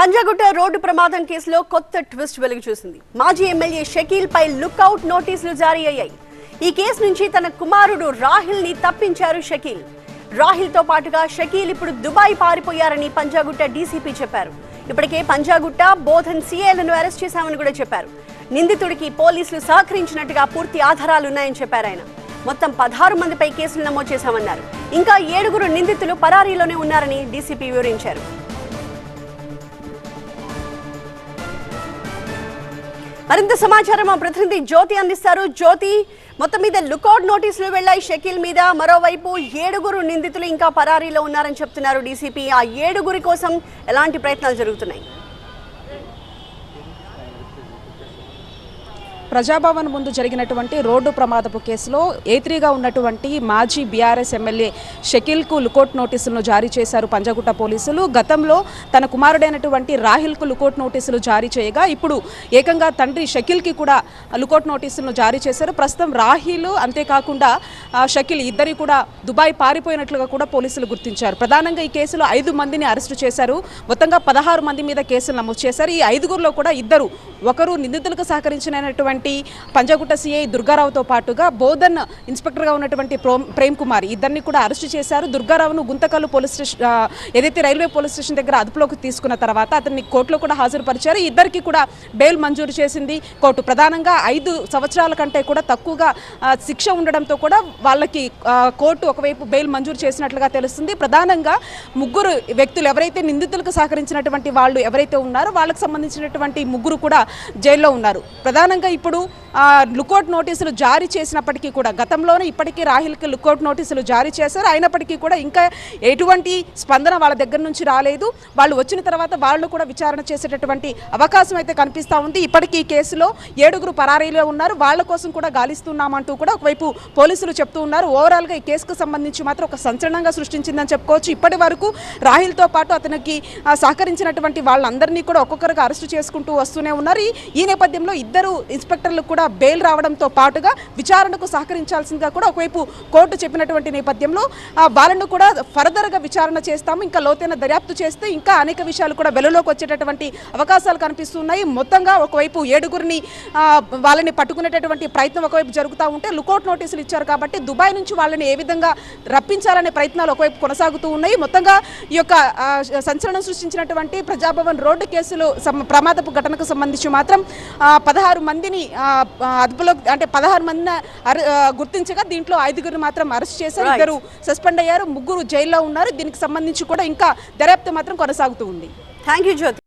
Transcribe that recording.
Panjagutta road ప్రమాదం కేసులో కొత్త ట్విస్ట్ వెలుగు చూసింది. మాజీ ఎమ్మెల్యే షకీల్ పై లుక్అవుట్ నోటీసులు జారీ అయ్యాయి. ఈ కేసు నుంచి తన కుమారుడు రాహిల్ని తప్పించారు షకీల్. రాహిల్తో పాటుగా షకీల్ ఇప్పుడు దుబాయ్ పారిపోయారని పంజాగుట్ట డీసీపీ చెప్పారు. ఇప్పటికే పంజాగుట్ట బోధన్ సీఏలను అరెస్ట్ చేశామని కూడా చెప్పారు. నిందితుడికి పోలీసులు సహకరించినట్టుగా పూర్తి ఆధారాలున్నాయని చెప్పారు ఆయన. మొత్తం పదహారు మందిపై కేసులు నమోదు చేశామన్నారు. ఇంకా ఏడుగురు నిందితులు పరారీలోనే ఉన్నారని డీసీపీ వివరించారు. మరింత సమాచారం మా ప్రతినిధి జ్యోతి అందిస్తారు. జ్యోతి మొత్తం మీద లుకౌట్ నోటీసులు వెళ్ళాయి. షకీల్ మీద మరోవైపు ఏడుగురు నిందితులు ఇంకా పరారీలో ఉన్నారని చెప్తున్నారు డీసీపీ. ఆ ఏడుగురి కోసం ఎలాంటి ప్రయత్నాలు జరుగుతున్నాయి? ప్రజాభవన్ ముందు జరిగినటువంటి రోడ్డు ప్రమాదపు కేసులో ఏత్రీగా ఉన్నటువంటి మాజీ బీఆర్ఎస్ ఎమ్మెల్యే షకీల్కు లుకోట్ నోటీసులను జారీ చేశారు పంజగుట్ట పోలీసులు. గతంలో తన కుమారుడైనటువంటి రాహిల్కు లుకోట్ నోటీసులు జారీ చేయగా ఇప్పుడు ఏకంగా తండ్రి షకీల్కి కూడా లుకోట్ నోటీసులను జారీ చేశారు. ప్రస్తుతం రాహిల్ అంతేకాకుండా షకీల్ ఇద్దరి కూడా దుబాయ్ పారిపోయినట్లుగా కూడా పోలీసులు గుర్తించారు. ప్రధానంగా ఈ కేసులో ఐదు మందిని అరెస్టు చేశారు. మొత్తంగా పదహారు మంది మీద కేసులు నమోదు చేశారు. ఈ ఐదుగురులో కూడా ఇద్దరు ఒకరు నిందితులకు సహకరించినటువంటి పంజాగుట్ట సిఐ దుర్గారావుతో పాటుగా బోధన్ ఇన్స్పెక్టర్గా ఉన్నటువంటి ప్రేమ్ కుమార్ ఇద్దరిని కూడా అరెస్టు చేశారు. దుర్గారావును గుంతకల్లు పోలీస్ స్టేషన్ ఏదైతే రైల్వే పోలీస్ స్టేషన్ దగ్గర అదుపులోకి తీసుకున్న తర్వాత అతన్ని కోర్టులో కూడా హాజరుపరిచారు. ఇద్దరికి కూడా బెయిల్ మంజూరు చేసింది కోర్టు. ప్రధానంగా ఐదు సంవత్సరాల కంటే కూడా తక్కువగా శిక్ష ఉండడంతో కూడా వాళ్ళకి కోర్టు ఒకవైపు బెయిల్ మంజూరు చేసినట్లుగా తెలుస్తుంది. ప్రధానంగా ముగ్గురు వ్యక్తులు ఎవరైతే నిందితులకు సహకరించినటువంటి వాళ్ళు ఎవరైతే ఉన్నారో వాళ్ళకు సంబంధించినటువంటి ముగ్గురు కూడా జైల్లో ఉన్నారు. ప్రధానంగా ఇప్పుడు లుకౌట్ నోటీసులు జారీ చేసినప్పటికీ కూడా గతంలోనే ఇప్పటికీ రాహిల్కి లుకౌట్ నోటీసులు జారీ చేశారు. అయినప్పటికీ కూడా ఇంకా ఎటువంటి స్పందన వాళ్ళ దగ్గర నుంచి రాలేదు. వాళ్ళు వచ్చిన తర్వాత వాళ్ళు కూడా విచారణ చేసేటటువంటి అవకాశం అయితే కనిపిస్తూ ఉంది. ఇప్పటికీ ఈ కేసులో ఏడుగురు పరారీలో ఉన్నారు. వాళ్ళ కోసం కూడా గాలిస్తున్నామంటూ కూడా ఒకవైపు పోలీసులు చెప్తూ ఉన్నారు. ఓవరాల్గా ఈ కేసుకు సంబంధించి మాత్రం ఒక సంచలనంగా సృష్టించిందని చెప్పుకోవచ్చు. ఇప్పటి వరకు రాహిల్తో పాటు అతనికి సహకరించినటువంటి వాళ్ళందరినీ కూడా ఒక్కొక్కరుగా అరెస్టు చేసుకుంటూ వస్తూనే ఉన్నారు. ఈ- నేపథ్యంలో ఇద్దరు ఇన్స్పెక్టర్లు కూడా బెయిల్ రావడంతో పాటుగా విచారణకు సహకరించాల్సిందిగా కూడా ఒకవైపు కోర్టు చెప్పినటువంటి నేపథ్యంలో ఆ, వాళ్ళను కూడా ఫర్దర్గా విచారణ చేస్తాము. ఇంకా లోతైన దర్యాప్తు చేస్తే ఇంకా అనేక విషయాలు కూడా వెలులోకి వచ్చేటటువంటి అవకాశాలు కనిపిస్తున్నాయి. మొత్తంగా ఒకవైపు ఏడుగురిని వాళ్ళని పట్టుకునేటటువంటి ప్రయత్నం ఒకవైపు జరుగుతూ ఉంటే లుకౌట్ నోటీసులు ఇచ్చారు కాబట్టి దుబాయ్ నుంచి వాళ్ళని ఏ విధంగా రప్పించాలనే ప్రయత్నాలు ఒకవైపు కొనసాగుతూ ఉన్నాయి. మొత్తంగా ఈ యొక్క సంచలనం సృష్టించినటువంటి ప్రజాభవన్ రోడ్డు కేసులు సం- ప్రమాదపు ఘటనకు సంబంధించి మాత్రం పదహారు మందిని అదుపులో అంటే పదహారు ఆ, గుర్తించగా దీంట్లో ఐదుగురు మాత్రం అరెస్ట్ చేశారు. ఇద్దరు సస్పెండ్ అయ్యారు. ముగ్గురు జైల్లో ఉన్నారు. దీనికి సంబంధించి కూడా ఇంకా దర్యాప్తు మాత్రం కొనసాగుతూ ఉంది. Thank you Jyothi